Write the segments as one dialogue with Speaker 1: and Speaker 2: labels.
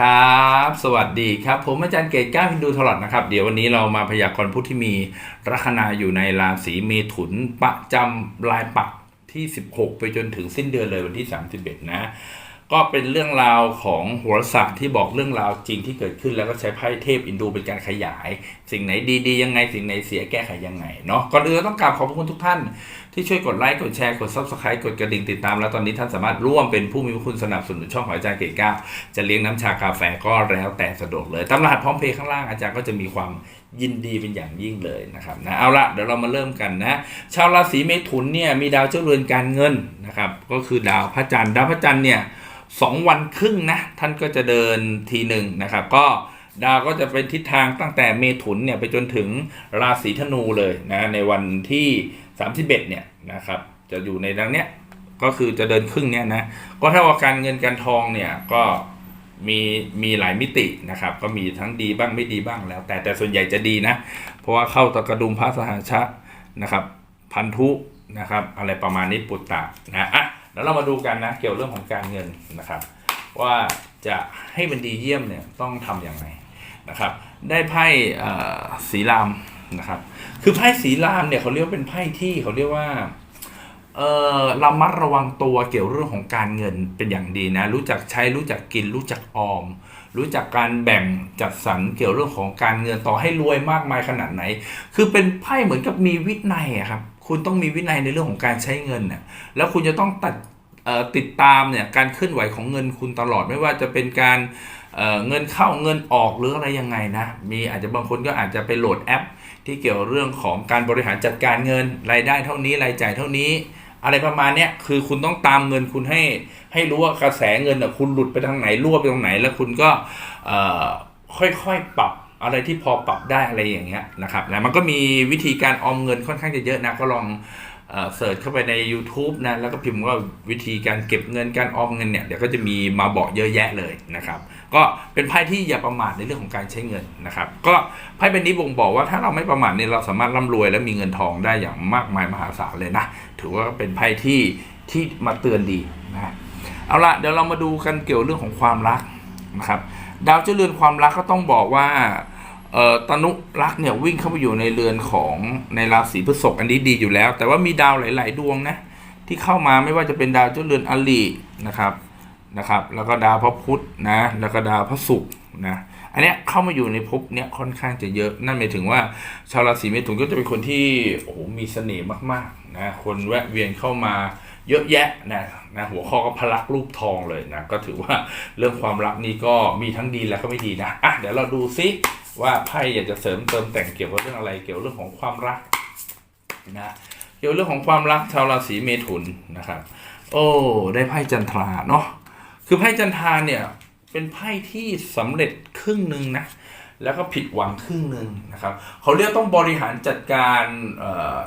Speaker 1: ครับ สวัสดีครับ ผมอาจารย์เกตก้าวฮินดูทลอดนะครับ เดี๋ยววันนี้เรามาพยากรณ์ผู้ที่มีลัคนาอยู่ในราศีเมถุนประจำลายปักที่ 16 ไปจนถึงสิ้นเดือนเลยวันที่ 31 นะ ก็เป็นเรื่องราวของโหราศาสตร์ที่บอกเรื่องราวจริงที่เกิดขึ้นแล้วก็ใช้ไพ่เทพอินดูเป็นการขยาย สิ่งไหนดีๆ ยังไงสิ่งไหนเสียแก้ไขยังไงเนาะก่อนอื่นต้องกราบขอบพระคุณทุกท่าน ที่ช่วยกดไลค์กดแชร์กด subscribe กดกระดิ่งติดตาม แล้วตอนนี้ท่านสามารถร่วมเป็นผู้มีพระคุณสนับสนุนช่องของอาจารย์เกตก้าจะเลี้ยงน้ำชากาแฟก็แล้วแต่สะดวกเลยตามรหัสพร้อมเพย์ข้างล่างอาจารย์ก็จะมีความ ยินดีเป็นอย่างยิ่งเลยนะครับนะเอาละเดี๋ยวเรามาเริ่มกันนะชาวราศีเมถุนเนี่ยมีดาวเจ้าเรือนการเงินนะครับก็คือดาวพระจันทร์ดาวพระจันทร์เนี่ยสองวันครึ่งนะท่านก็จะเดินทีหนึ่งนะครับก็ดาวก็จะเป็นทิศทางตั้งแต่เมถุนเนี่ยไปจนถึงราศีธนูเลยนะในวันที่ 31เนี่ยนะครับจะอยู่ในดังเนี้ยก็คือจะเดินครึ่งเนี้ยนะก็ถ้าว่าการเงินการทองเนี่ยก็ มีมีหลายมิตินะครับ ก็มีทั้งดีบ้างไม่ดีบ้างแล้ว แต่แต่ส่วนใหญ่จะดีนะ เพราะว่าเข้าตะกระดุมพระสหชะนะครับ พันธุนะครับ อะไรประมาณนี้ปุตตะนะอะแล้วเรามาดูกันนะ เกี่ยวเรื่องของการเงินนะครับ ว่าจะให้มันดีเยี่ยมเนี่ยต้องทำอย่างไรนะครับ ได้ไพ่สีรามนะครับ คือไพ่สีรามเนี่ยเขาเรียกเป็นไพ่ที่เขาเรียกว่า เอ่อระมัดระวังตัวเกี่ยวเรื่องของการเงินเป็นอย่างดีนะ รู้จักใช้รู้จักกิน รู้จักออม รู้จักการแบ่งจัดสรรเกี่ยวเรื่องของการเงินต่อให้รวยมากมายขนาดไหน คือเป็นไพ่เหมือนกับมีวินัยอะครับคุณต้องมีวินัยในเรื่องของการใช้เงินน่ะแล้วคุณจะต้องตัดติดตามเนี่ยการเคลื่อนไหวของเงินคุณตลอดไม่ว่าจะเป็นการเเงินเข้าเงินออกหรืออะไรยังไงนะมีอาจจะบางคนก็อาจจะไปโหลดแอป ที่เกี่ยวเรื่องของการบริหารจัดการเงินรายได้เท่านี้รายจ่ายเท่านี้ อะไรประมาณเนี้ยคือคุณต้องตามเงินคุณให้ให้รู้ว่ากระแสเงินอะคุณหลุดไปทางไหนรั่วไปตรงไหน แล้วคุณก็ค่อยๆปรับอะไรที่พอปรับได้อะไรอย่างเงี้ยนะครับแล้วมันก็มีวิธีการออมเงินค่อนข้างจะเยอะนะก็ลอง เออเสิร์ชเข้าไปใน YouTube นะแล้วก็พิมพ์ว่าวิธีการเก็บเงินการออมเงินเนี่ยเดี๋ยวก็จะมีมาบอกเยอะแยะเลยนะครับ ก็เป็นไพ่ที่อย่าประมาทในเรื่องของการใช้เงินนะครับ ก็ไพ่เป็นนี้บ่งบอกว่าถ้าเราไม่ประมาทเนี่ยเราสามารถร่ำรวยและมีเงินทองได้อย่างมากมายมหาศาลเลยนะถือว่าเป็นไพ่ที่ที่มาเตือนดีนะเอาละเดี๋ยวเรามาดูกันเกี่ยวเรื่องของความรักนะครับ ดาวเจ้าเรือนความรักก็ต้องบอกว่า ตนุรักเนี่ยวิ่งเข้าไปอยู่ในเรือนของในราศีพฤษภอันนี้ดีอยู่แล้ว แต่ว่ามีดาวหลาย ๆ ดวงนะที่เข้ามาไม่ว่าจะเป็นดาวเจ้าเรือนอลีนะครับนะครับ แล้วก็ดาวพระพุธนะแล้วก็ดาวพระศุกร์นะอันเนี้ยเข้ามาอยู่ในภพเนี้ยค่อนข้างจะเยอะ นั่นหมายถึงว่า ชาวราศีเมถุนก็จะเป็นคนที่โอ้โหมีเสน่ห์มากๆนะคนแวะเวียนเข้ามาเยอะแยะนะนะหัวข้อก็พลักรูปทองเลยนะก็ถือว่าเรื่องความรักนี่ก็มีทั้งดีและก็ไม่ดีนะอะเดี๋ยวเราดูซิ ว่าไพ่อยากจะเสริมเติมแต่งเกี่ยวกับเรื่องอะไร เกี่ยวเรื่องของความรักนะเกี่ยวเรื่องของความรักชาวราศีเมถุนนะครับ โอ้ได้ไพ่จันทราเนาะคือไพ่จันทราเนี่ยเป็นไพ่ที่สำเร็จครึ่งหนึ่งนะแล้วก็ผิดหวังครึ่งหนึ่งนะครับเขาเรียกต้องบริหารจัดการ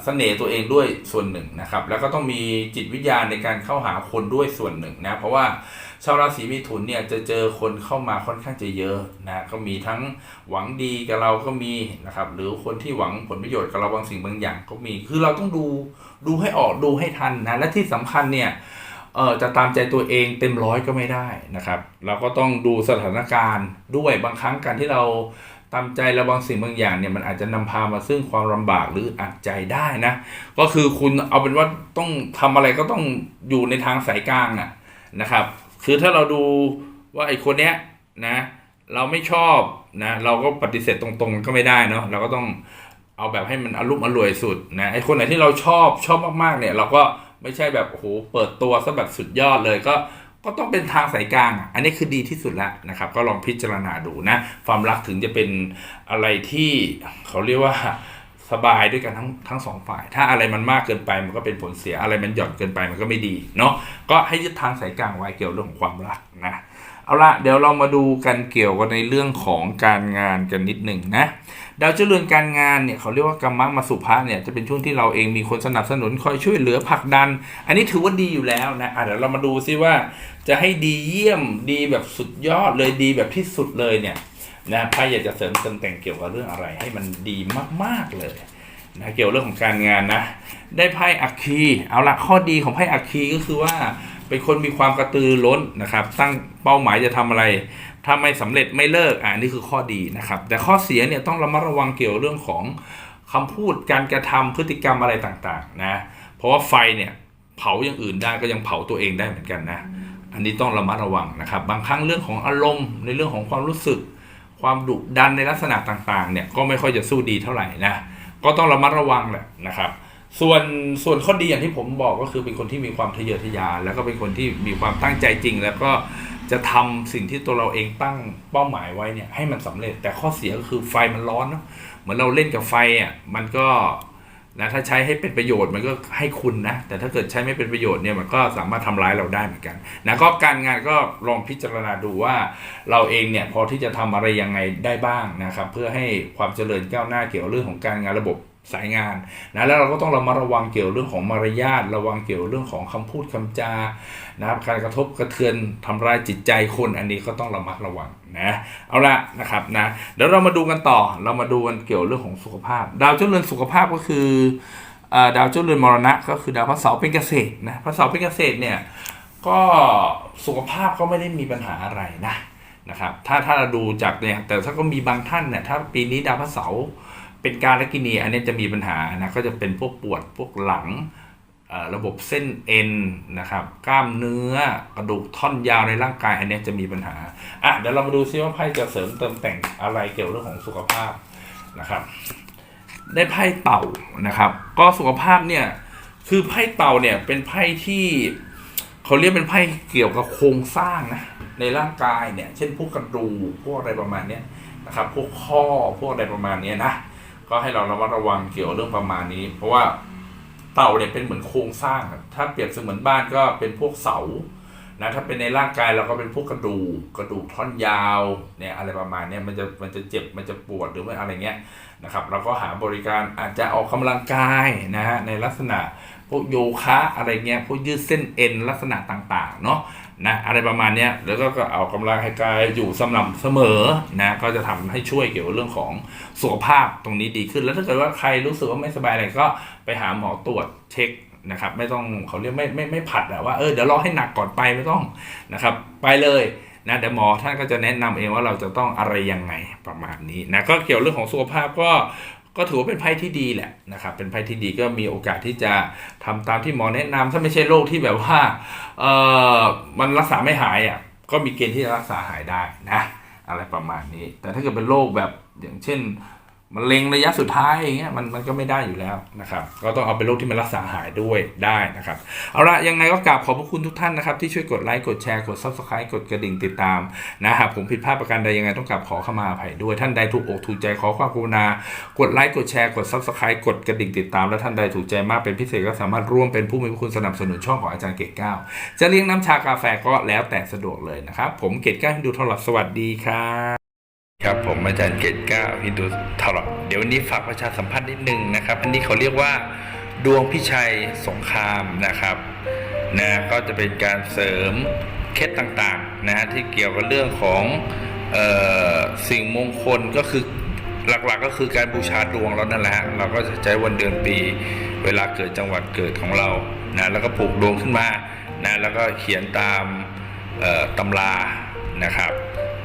Speaker 1: เสน่ห์ตัวเองด้วยส่วนหนึ่งนะครับ แล้วก็ต้องมีจิตวิทยาณในการเข้าหาคนด้วยส่วนหนึ่งนะเพราะว่า ชาวราศีมิถุนเนี่ยจะเจอคนเข้ามาค่อนข้างจะเยอะนะก็มีทั้งหวังดีกับเราก็มีนะครับหรือคนที่หวังผลประโยชน์กับเราบางสิ่งบางอย่างก็มี คือเราต้องดูดูให้ออกดูให้ทันนะและที่สำคัญเนี่ยเออจะตามใจตัวเองเต็มร้อยก็ไม่ได้นะครับเราก็ต้องดูสถานการณ์ด้วยบางครั้งการที่เราตามใจราบางสิ่งบางอย่างเนี่ยมันอาจจะนำพามาซึ่งความลำบากหรืออัดใจได้นะ ก็คือคุณเอาเป็นว่าต้องทำอะไรก็ต้องอยู่ในทางสายกลางอะนะครับ คือถ้าเราดูว่าไอ้คนเนี้ยนะ เราไม่ชอบนะเราก็ปฏิเสธตรงๆก็ไม่ได้เนาะเราก็ต้องเอาแบบให้มันอารมณ์อร่วยสุดนะไอ้คนไหนที่เราชอบชอบมากๆเนี่ย เราก็ไม่ใช่แบบโอ้โหเปิดตัวซะแบบสุดยอดเลยก็ก็ต้องเป็นทางสายกลาง อันนี้คือดีที่สุดแล้วนะครับ ก็ลองพิจารณาดูนะ ความรักถึงจะเป็นอะไรที่เขาเรียกว่า สบายด้วยกันทั้งทั้งสองฝ่าย ถ้าอะไรมันมากเกินไปมันก็เป็นผลเสียอะไรมันหย่อนเกินไปมันก็ไม่ดีเนาะก็ให้ยึดทางสายกลางไว้เกี่ยวเรื่องของความรักนะเอาละเดี๋ยวเรามาดูกันเกี่ยวกันในเรื่องของการงานกันนิดหนึ่งนะดาวเจริญการงานเนี่ยเขาเรียกว่ากรรมะมาสุภะเนี่ยจะเป็นช่วงที่เราเองมีคนสนับสนุนคอยช่วยเหลือผลักดัน อันนี้ถือว่าดีอยู่แล้วนะอะเดี๋ยวเรามาดูซิว่าจะให้ดีเยี่ยมดีแบบสุดยอดเลยดีแบบที่สุดเลยเนี่ย นะไพ่อยากจะเสริมเติมแต่งเกี่ยวกับเรื่องอะไรให้มันดีมากๆเลยนะเกี่ยวเรื่องของการงานนะได้ไพ่อัคคีเอาละข้อดีของไพ่อัคคีก็คือว่าเป็นคนมีความกระตือร้นนะครับ ตั้งเป้าหมายจะทำอะไรถ้าไม่สำเร็จไม่เลิกอ่านี่คือข้อดีนะครับ แต่ข้อเสียเนี่ยต้องระมัดระวังเกี่ยวเรื่องของคำพูดการกระทำพฤติกรรมอะไรต่างๆนะเพราะว่าไฟเนี่ยเผาอย่างอื่นได้ก็ยังเผาตัวเองได้เหมือนกันนะ อันนี้ต้องระมัดระวังนะครับ บางครั้งเรื่องของอารมณ์ในเรื่องของความรู้สึก ความดุดันในลักษณะต่างๆ เนี่ยก็ไม่ค่อยจะสู้ดีเท่าไหร่นะ ก็ต้องระมัดระวังแหละนะครับ ส่วนส่วนข้อดีอย่างที่ผมบอกก็คือเป็นคนที่มีความทะเยอทะยาน แล้วก็เป็นคนที่มีความตั้งใจจริง แล้วก็จะทำสิ่งที่ตัวเราเองตั้งเป้าหมายไว้เนี่ยให้มันสำเร็จ แต่ข้อเสียก็คือไฟมันร้อนเนาะเหมือนเราเล่นกับไฟอะมันก็ นะถ้าใช้ให้เป็นประโยชน์มันก็ให้คุณนะ แต่ถ้าเกิดใช้ไม่เป็นประโยชน์เนี่ยมันก็สามารถทำร้ายเราได้เหมือนกันนะก็การงานก็ลองพิจารณาดูว่า เราเองเนี่ยพอที่จะทำอะไรยังไงได้บ้างนะครับเพื่อให้ความเจริญก้าวหน้าเกี่ยวเรื่องของการงานระบบสายงานนะแล้วเราก็ต้องระมัดระวังเกี่ยวเรื่องของมารยาทระวังเกี่ยวเรื่องของคำพูดคำจานะครับการกระทบกระเทือนทำร้ายจิตใจคนอันนี้ก็ต้องระมัดระวัง นะเอาละนะครับนะเดี๋ยวเรามาดูกันต่อเรามาดูกันเกี่ยวเรื่องของสุขภาพ ดาวเจ้าเรือนสุขภาพก็คืออดาวเจ้าเรือนมรณะ ก็คือดาวพระเสาร์เป็นเกษตรนะพระเสาร์เป็นเกษตรเนี่ยก็สุขภาพก็ไม่ได้มีปัญหาอะไรนะนะครับถ้าถ้าเราดูจากเนี่ยแต่ถ้าก็มีบางท่านเนี่ยถ้าปีนี้ดาวพระเสาร์เป็นการละกินีอันนี้จะมีปัญหานะก็จะเป็นพวกปวดพวกหลัง ระบบเส้นเอ็นนะครับ กล้ามเนื้อกระดูกท่อนยาวในร่างกายอันนี้จะมีปัญหาอะเดี๋ยวเรามาดูซิว่าไพ่จะเสริมเติมแต่งอะไรเกี่ยวเรื่องของสุขภาพนะครับ ได้ไพ่เต่านะครับ ก็สุขภาพเนี่ยคือไพ่เต่าเนี่ยเป็นไพ่ที่เขาเรียกเป็นไพ่เกี่ยวกับโครงสร้างนะในร่างกายเนี่ยเช่นพวกกระดูกพวกอะไรประมาณเนี้ยนะครับพวกข้อพวกอะไรประมาณนี้นะก็ให้เราระมัดระวังเกี่ยวเรื่องประมาณนี้ เพราะว่า เต่าเนี่ยเป็นเหมือนโครงสร้างอะถ้าเปรียบเสมือนบ้านก็เป็นพวกเสานะถ้าเป็นในร่างกายเราก็เป็นพวกกระดูกกระดูกท่อนยาวเนี่ยอะไรประมาณเนี้ยมันจะมันจะเจ็บมันจะปวดหรือว่าอะไรเงี้ยนะครับเราก็หาบริการอาจจะออกกำลังกายนะฮะในลักษณะ พวกโยคะอะไรเงี้ยพวกยืดเส้นเอ็นลักษณะต่างๆเนาะนะอะไรประมาณนี้แล้วก็เอากำลังกายอยู่สม่ำเสมอนะก็จะทำให้ช่วยเกี่ยวกับเรื่องของสุขภาพตรงนี้ดีขึ้น แล้วถ้าเกิดว่าใครรู้สึกว่าไม่สบายอะไรก็ไปหาหมอตรวจเช็คนะครับ ไม่ต้องเขาเรียกไม่ไม่ไม่ผัดอะว่าเออเดี๋ยวรอให้หนักก่อนไปไม่ต้องนะครับ ไปเลยนะเดี๋ยวหมอท่านก็จะแนะนำเองว่าเราจะต้องอะไรยังไงประมาณนี้นะก็เกี่ยวเรื่องของสุขภาพก็ ก็ถือว่าเป็นไพ่ที่ดีแหละนะครับ เป็นไพ่ที่ดีก็มีโอกาสที่จะทำตามที่หมอแนะนำถ้าไม่ใช่โรคที่แบบว่าเออมันรักษาไม่หายอะก็มีเกณฑ์ที่จะรักษาหายได้นะอะไรประมาณนี้ แต่ถ้าเกิดเป็นโรคแบบอย่างเช่น มะเร็งระยะสุดท้ายอย่างเงี้ยมันมันก็ไม่ได้อยู่แล้วนะครับ ก็ต้องเอาเป็นโรคที่มันรักษาหายด้วยได้นะครับ เอาละยังไงก็กราบขอบพระคุณทุกท่านนะครับ ที่ช่วยกดไลค์กดแชร์กด subscribe กดกระดิ่งติดตามนะหากผมผิดพลาดประการใดยังไงต้องกราบขอเข้ามาอภัยด้วยท่านใดถูกอกถูกใจขอความกรุณากดไลค์กดแชร์กด subscribe กดกระดิ่งติดตามและท่านใดถูกใจมากเป็นพิเศษก็สามารถร่วมเป็นผู้มีพระคุณสนับสนุนช่องของอาจารย์เกตเก้าจะเลี้ยงน้ำชากาแฟก็แล้วแต่สะดวกเลยนะครับผมเกตเก้าให้ดูทอดสวัสดีครับ ครับผมอาจารย์เกตเก้าฮินดูทอลเดี๋ยววันนี้ฝากประชาสัมพันธ์นิดนึงนะครับ อันนี้เขาเรียกว่า ดวงพิชัยสงครามนะครับนะก็จะเป็นการเสริมเคล็ดต่างๆนะฮะที่เกี่ยวกับเรื่องของเออสิ่งมงคลก็คือหลักๆก็คือการบูชาดวงเรานั่นแหละ เราก็จะใช้วันเดือนปี เวลาเกิดจังหวัดเกิดของเรานะแล้วก็ปลูกดวงขึ้นมานะแล้วก็เขียนตามเอ่อตำรานะครับ